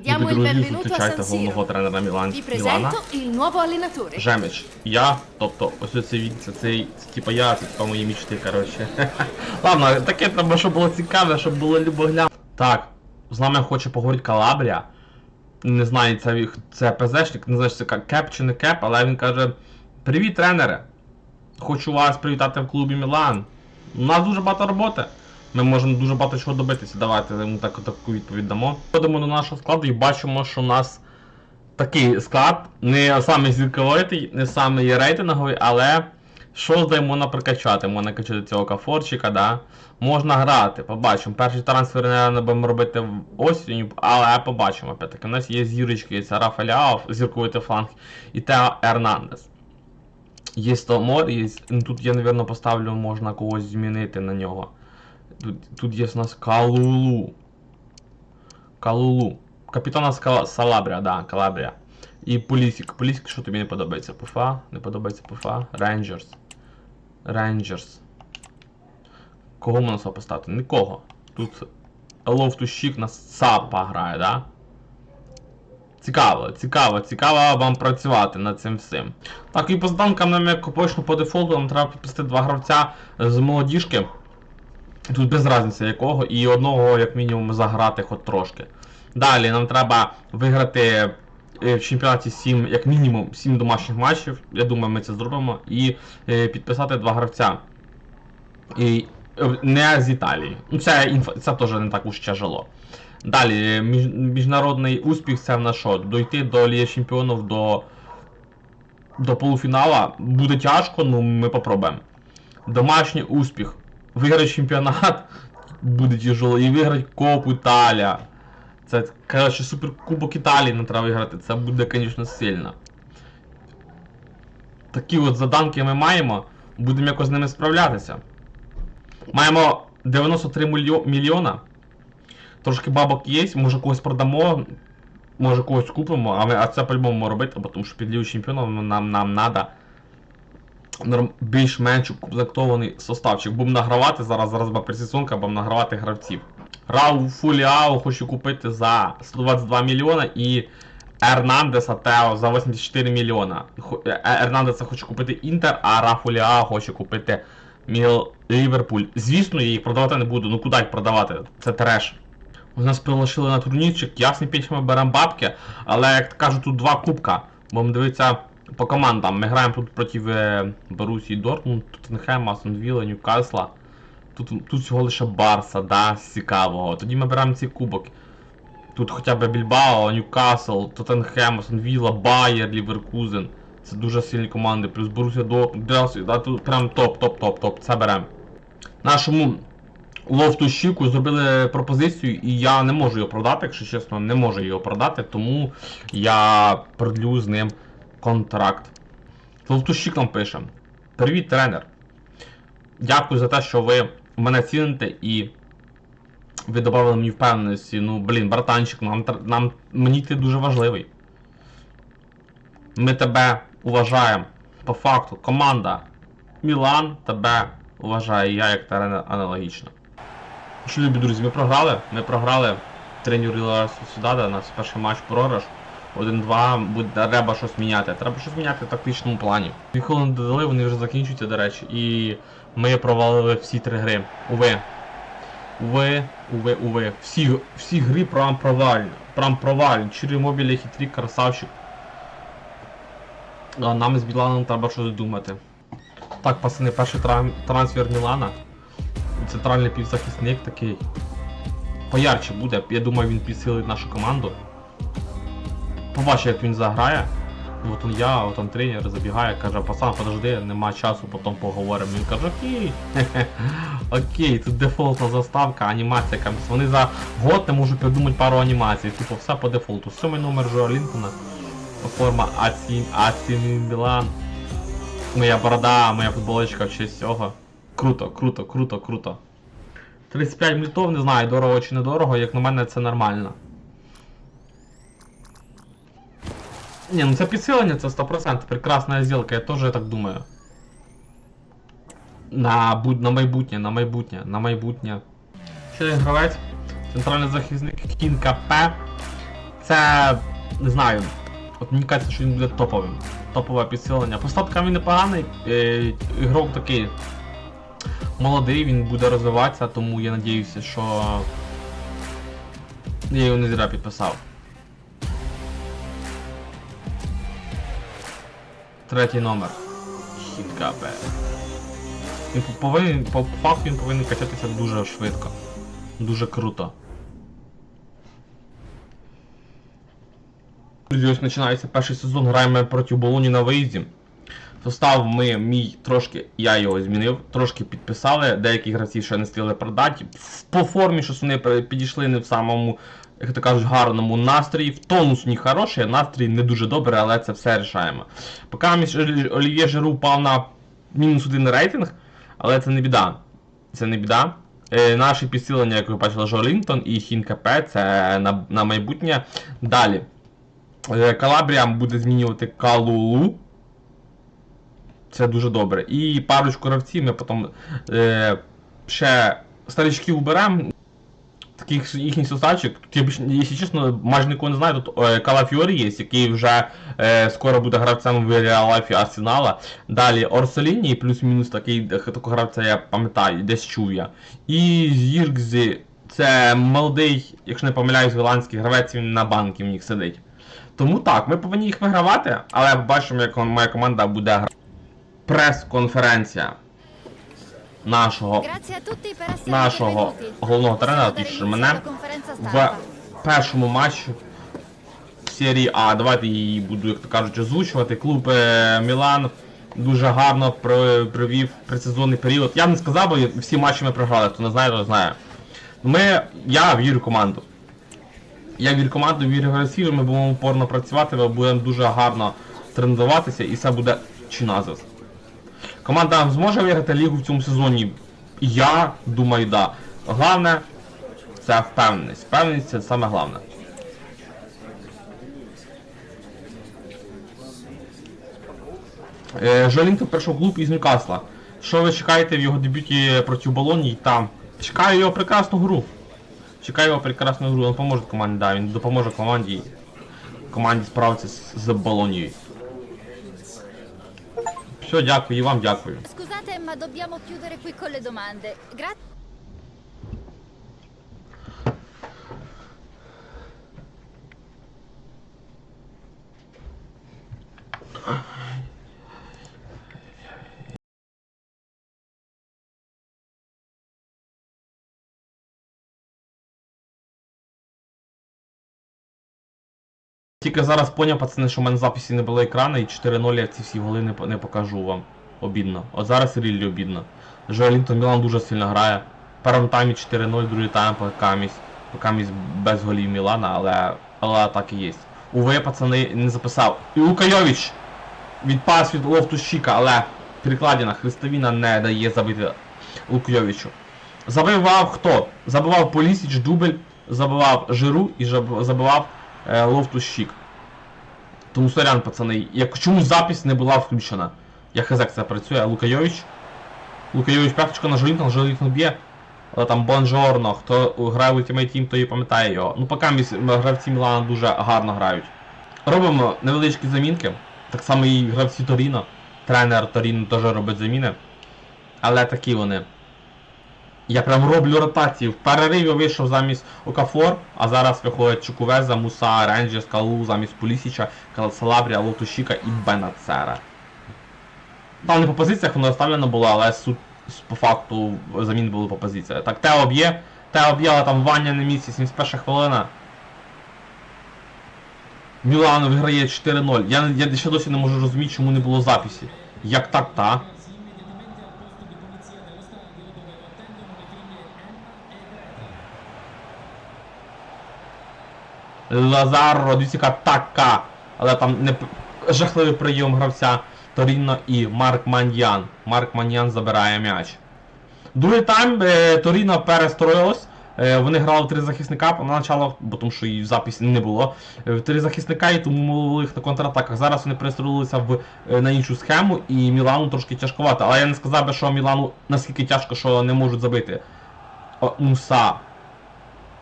Diamo il benvenuto a зустрічайте San головного Siro. тренера Мілан Vi Мілана. presento il nuovo allenatore. Жемич. Я, тобто, ось цей він, це цей, це, типа я, це типа мої мічти, коротше. Ладно, таке треба, щоб було цікаве, щоб було любогля. Так, з нами хоче поговорити Калабрія. Не знаю, це, це ПЗшник, не знаю, це кеп чи не кеп, але він каже: Привіт, тренере! Хочу вас привітати в клубі Мілан. У нас дуже багато роботи. Ми можемо дуже багато чого добитися. Давайте йому так, таку відповідь дамо. Ходимо до нашого складу і бачимо, що у нас такий склад, не самий зірковитий, не самий рейтинговий, але що можна прокачати? Можна качати цього кафорчика, да? Можна грати, побачимо. Перший трансфер не будемо робити в осінню, але побачимо. Опять-таки, у нас є зірочки, це Рафаляо, зірковий фланг, і Тео Ернандес. Є Стомор, є. ну, Тут я, напевно, поставлю, можна когось змінити на нього. Тут, є у нас Калулу. Калулу. Капітана Скала... Салабрія, да, Калабрія. І Полісік. Полісік, що тобі не подобається? ПФА? Не подобається ПФА? Рейнджерс. Рейнджерс. Кого можна сюди поставити? Нікого. Тут Лофтущик на САПа грає, да? Цікаво, цікаво, цікаво вам працювати над цим всім. Так, і по заданкам нам як по дефолту, нам треба підписати два гравця з молодіжки. Тут без різниці якого, і одного, як мінімум, заграти хоч трошки. Далі нам треба виграти е, в чемпіонаті 7, як мінімум 7 домашніх матчів. Я думаю, ми це зробимо. І е, підписати два гравця. І е, не з Італії. Ну, це, це теж не так уж тяжело. Далі, між... міжнародний успіх це в нас що? Дойти до Ліги Чемпіонів до, до полуфінала буде тяжко, ну ми попробуємо. Домашній успіх. Виграти чемпіонат буде тяжело. І виграти Коп Італія. Це, коротше, суперкубок Італії нам треба виграти. Це буде, звісно, сильно. Такі от заданки ми маємо. Будемо якось з ними справлятися. Маємо 93 мільйо- мільйона. Трошки бабок є, може когось продамо, може когось купимо, а, це по-любому робити, тому що під Лігою чемпіонів нам, нам треба більш-менш укомплектований составчик. Будемо награвати зараз, зараз ба пресісонка, будемо награвати гравців. Рау Фуліао хочу купити за 122 мільйона і Ернандеса Тео за 84 мільйона. Е- Ернандеса хочу купити Інтер, а Рафуліао хочу купити Міл Ліверпуль. Звісно, я їх продавати не буду. Ну куди їх продавати? Це треш. У нас приглашили на турнірчик, ясний піч ми беремо бабки, але як кажуть, тут два кубка. Будемо дивитися по командам. Ми граємо тут проти е, Борусії Дортмунд, Тоттенхема, Астон Вілла, Ньюкасла. Тут, тут всього лише Барса, да, цікавого. Тоді ми беремо ці кубок. Тут хоча б Більбао, Ньюкасл, Тоттенхем, Асонвілла, Байер, Ліверкузен. Це дуже сильні команди. Плюс Борусія Дортмунд, да, тут прям топ, топ, топ, топ. Це беремо. Нашому Лофту Щіку зробили пропозицію, і я не можу його продати, якщо чесно, не можу його продати, тому я продлю з ним контракт. Лофтущик нам пише: Привіт, тренер. Дякую за те, що ви мене ціните і ви додали мені впевненості. Ну, блін, братанчик, нам, нам мені ти дуже важливий. Ми тебе уважаємо. По факту, команда Мілан тебе вважає, я як тренер аналогічно. Що, любі друзі, ми програли. Ми програли тренер Реала Сосідада, у нас перший матч програш. 1-2, треба щось міняти. Треба щось міняти в тактичному плані. Дві хвилини додали, вони вже закінчуються, до речі. І ми провалили всі три гри. Уви. Уви, уви, уви. Всі, всі гри прям провальні. Прям провальні. Чири мобілі, хитрі, красавчик. А нам з Біланом треба щось думати. Так, пацани, перший тран- трансфер Мілана. Центральний півзахисник такий. Поярче буде, я думаю, він підсилить нашу команду. Побачу, як він заграє. От я, от он тренер забігає, каже, пацан, подожди, нема часу, потім поговоримо. Він каже, окей, окей, тут дефолтна заставка, анімація якась. Вони за год не можуть придумати пару анімацій, типу все по дефолту. Сьомий номер Жо Лінкона, форма А7, А7 Мілан. Моя борода, моя футболочка в честь цього. Круто, круто, круто, круто. 35 мільтов, не знаю, дорого чи недорого, як на мене це нормально. Ні, ну це підсилення, це 100%, прекрасна зілка, я теж так думаю. На, на майбутнє, на майбутнє, на майбутнє. Ще один гравець, центральний захисник Кінка П. Це не знаю. От мені кажеться, що він буде топовим. Топове підсилення. По статкам він непоганий, е, ігрок такий молодий, він буде розвиватися, тому я надіюся, що я його не зря підписав. Третій номер. Хіткапе. Він по- повинен, по факту він повинен качатися дуже швидко. Дуже круто. Друзі, ось починається перший сезон, граємо проти Болоні на виїзді. Состав ми мій трошки, я його змінив, трошки підписали, деякі гравці ще не встигли продати. По формі щось вони підійшли не в самому, як то кажуть, гарному настрої. В тонус у хороший, а настрій не дуже добрий, але це все рішаємо. Поки Олів'є Жиру впав на мінус один рейтинг, але це не біда. Це не біда. Е, наші підсилення, як ви бачили, Жолінтон і Хін КП, це на, на майбутнє. Далі. Е, Калабрія буде змінювати Калулу. Це дуже добре. І парочку гравців ми потім е, ще старичків уберемо. Таких їхніх составчик. Якщо чесно, майже нікого не знаю. Тут е, Калафіорі є, який вже е, скоро буде гравцем в Реалафі Арсенала. Далі Орсоліні, плюс-мінус такий такого гравця я пам'ятаю, десь чув я. І Зіргзі, це молодий, якщо не помиляюсь, голландський гравець, він на банки в них сидить. Тому так, ми повинні їх вигравати, але бачимо, як моя команда буде грати. Прес-конференція нашого нашого головного тренера, точніше мене, в першому матчі серії А. Давайте її буду, як то кажуть, озвучувати. Клуб е, Мілан дуже гарно провів предсезонний період. Я б не сказав, бо всі матчі ми програли, хто не знає, то знає. Ми, я вірю в команду. Я вірю в команду, вірю в гравців, ми будемо упорно працювати, ми будемо дуже гарно тренуватися і все буде чи назис. Команда зможе виграти лігу в цьому сезоні? Я думаю, да. Головне це впевненість. Впевненість це саме головне. Е, Жолінко прийшов клуб із Ньюкасла. Що ви чекаєте в його дебюті проти Болонії? Там. Чекаю його прекрасну гру. Чекаю його прекрасну гру. Він поможе команді, да, він допоможе команді команді справитися з Болонією. Все, дякую, і вам дякую. Scusate, ma dobbiamo chiudere qui con le domande. Grazie. Тільки зараз поняв, пацани, що в мене записі не було екрану і 4-0 я ці всі голи не, не покажу вам. Обідно. От зараз ріллі обідно. Жоелінтон Мілан дуже сильно грає. Першому таймі 4-0, другий тайм покамість. Покамість без голів Мілана, але, але так і є. Уве, пацани, не записав. І Лукайович! Відпас від лофту Щіка, але перекладина Христовіна не дає забити Лукайовичу. Забивав хто? Забивав Полісіч, Дубль, забивав Жиру і забивав Лофтус Щік. Тому сорян, пацани, як чомусь запись не була включена. Я хз це працює, Лукайович. Лукайович п'яточка на Жолінтон, Жолінтон б'є. Але там Бонжорно, хто грає в Ultimate Team, той і пам'ятає його. Ну поки гравці Мілана дуже гарно грають. Робимо невеличкі замінки. Так само і гравці Торіно. Тренер Торіно теж робить заміни. Але такі вони. Я прям роблю ротації. В перериві вийшов замість Окафор, а зараз виходять Чукувеза, Муса, Ренджерс, Калу, замість Полісіча, Каласалабрія, Лотушіка і Бенацера. Там не по позиціях воно розставлено було, але суть с- по факту замін були по позиціях. Так, Тео б'є, Тео б'є, але там Ваня на місці, 71 хвилина. Мілан виграє 4-0. Я, я ще досі не можу розуміти, чому не було записі. Як так, та? Лазаро, яка така. Але там не жахливий прийом гравця Торіно і Марк Маньян. Марк Маньян забирає м'яч. Другий тайм е, Торіно перестроїлось. Е, вони грали в три захисника на начало, бо тому що і в записі не було. Е, в три захисника і тому мовили їх на контратаках. Зараз вони перестроїлися в, е, на іншу схему і Мілану трошки тяжковато. Але я не сказав би, що Мілану наскільки тяжко, що не можуть забити. Муса.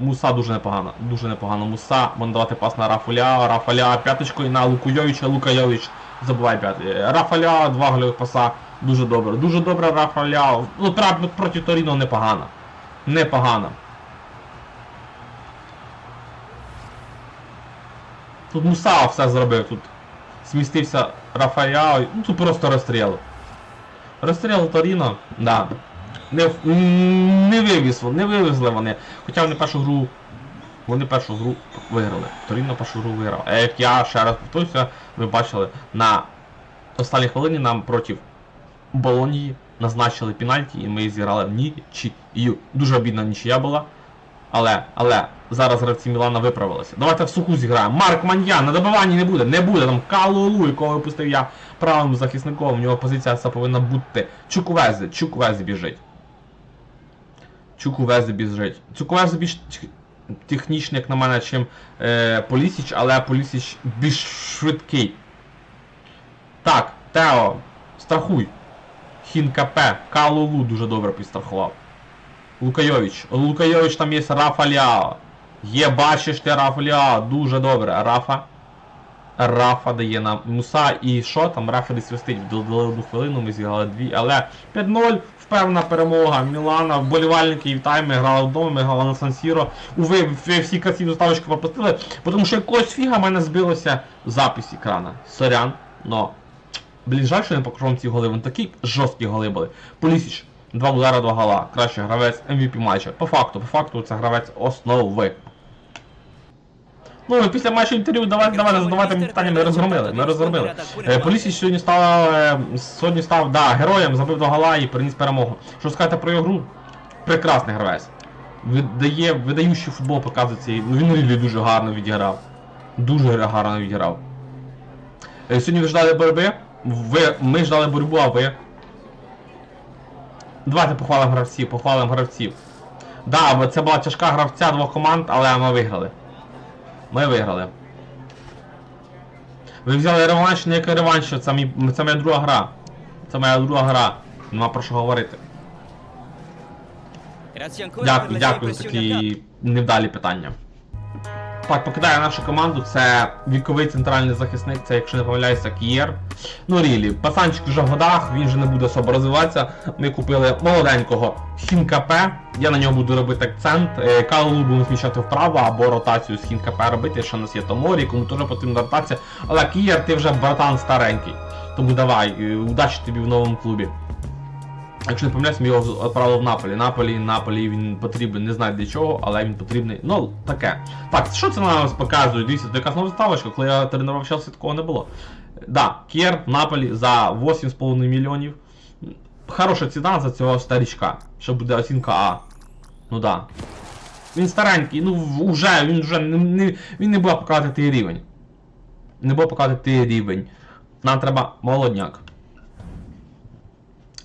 Муса дуже непогано. Дуже непогано. Муса, можна давати пас на Рафаля, Рафаля п'яточкою на Лукойовича, Лукайович забувай п'ятий. Рафаля, два гольових паса. Дуже добре. Дуже добре Рафаля. Ну, проти Торіно непогано. Непогано. Тут Муса все зробив. Тут змістився Рафаля. Ну тут просто розстріл. Розстріл Торіно, да. Не, не вивіз, не вивезли вони. Хоча вони першу гру. Вони першу гру виграли. Торіно першу гру виграв. А як я ще раз повторюся, ви бачили, на останній хвилині нам проти Болонії назначили пенальті і ми зіграли в нічию. Дуже обідна нічия була. Але, але, зараз гравці Мілана виправилися. Давайте в суху зіграємо. Марк Маньян на добиванні не буде, не буде. Там Калулу, якого випустив я правим захисником. В нього позиція ця повинна бути. Чукувези, Чукувези біжить. Чукувези біжить. Чукувези більш тех- технічний, як на мене, чим е, Полісіч, але Полісіч більш швидкий. Так, Тео, страхуй. Хінка П. Калулу дуже добре підстрахував. Лукайович. Лукайович там є Рафа Ляо. Є, бачиш ти Рафа Ляо. Дуже добре. Рафа. Рафа дає нам Муса і що там? Рафа десь свистить. Додали одну хвилину, ми зіграли дві. Але 5-0, впевнена перемога. Мілана, вболівальники вітаємо, ми грали вдома, ми грали на Сан-Сіро. Уви, ви всі красиві ставочки пропустили, тому що якогось фіга в мене збилося запис екрана. Сорян, но. Блін, жаль, що не покажу вам ці голи. Вони такі жорсткі голи були. Полісіч, два удара, два гола. Кращий гравець MVP матча. По факту, по факту це гравець основи. Ну і після матчу інтерв'ю давайте задавайте мені питання, ми розгромили. Ми розгромили. Е, Полісіч сьогодні став, е, сьогодні став да, героєм, забив два гола і приніс перемогу. Що сказати про його гру? Прекрасний гравець. Видає, видаючий футбол показує цей. Ну він рілі дуже гарно відіграв. Дуже гарно відіграв. Е, Сьогодні ви ждали боротьби. Ви, ми ждали боротьбу, а ви. Давайте похвалимо гравців, похвалимо гравців. Да, це була тяжка гравця двох команд, але ми виграли. Ми виграли. Ви взяли реванш, не як реванш, це, мій, це моя друга гра. Це моя друга гра. Нема про що говорити. Дякую, дякую за такі невдалі питання. Так, покидає нашу команду, це віковий центральний захисник, це, якщо не помиляюся, Кієр. Ну, Рілі, пацанчик вже в годах, він вже не буде особо розвиватися. Ми купили молоденького Хінка П. Я на нього буду робити акцент. Е, Калу будемо зміщати вправо або ротацію з Хінка П робити, що у нас є Томорі, кому теж потрібна ротація. Але Кієр, ти вже братан старенький. Тому давай, е, удачі тобі в новому клубі. Якщо не помиляюсь, ми його відправили в Наполі. Наполі, Наполі він потрібен, не знаю для чого, але він потрібний. Ну, таке. Так, що це нам показує? Дивіться, це якась нова ставочка, коли я тренував Челсі, такого не було. Да, Кєр в Наполі за 8,5 мільйонів. Хороша ціна за цього старічка. Що буде оцінка А. Ну да. Він старенький, ну вже, він вже не, не, він не буде показати той рівень. Не буде показати той рівень. Нам треба молодняк.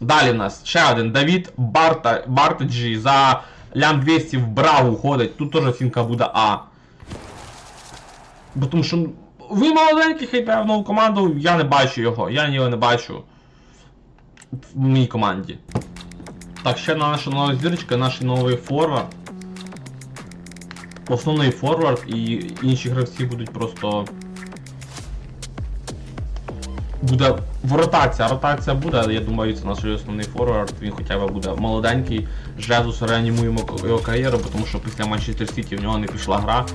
Далі в нас ще один Давід Барта, Бартеджі за лям 200 в Браву ходить. Тут теж оцінка буде А. Бо тому що ви молоденький хейпе в нову команду, я не бачу його, я його не бачу в моїй команді. Так, ще на наша нова зірочка, наш новий форвард. Основний форвард і інші гравці будуть просто. Буде в ротація, ротація буде, я думаю, це наш основний форвард, він хоча б буде молоденький. Жезус реанімуємо його кар'єру, тому що після Манчестер Сіті в нього не пішла гра.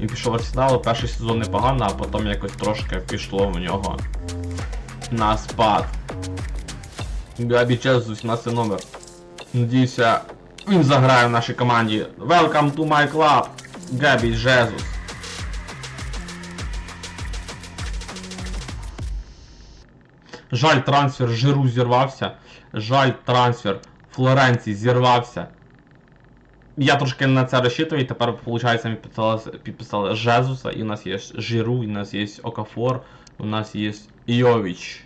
Він пішов в Арсенал, перший сезон непогано, а потім якось трошки пішло в нього на спад. Габі Жезус, 17 номер. Надіюся, він заграє в нашій команді. Welcome to my club, Габі Жезус. Жаль, трансфер Жиру зірвався. Жаль, трансфер Флоренції зірвався. Я трошки на це розчитую, і тепер, виходить, ми підписали, Жезуса, і у нас є Жиру, і у нас є Окафор, у нас є Йовіч.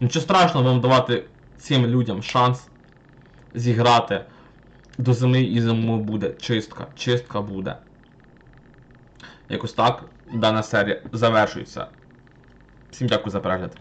Нічого страшного будемо давати цим людям шанс зіграти до зими і зимою буде чистка. Чистка буде. Якось так дана серія завершується. Всім дякую за перегляд.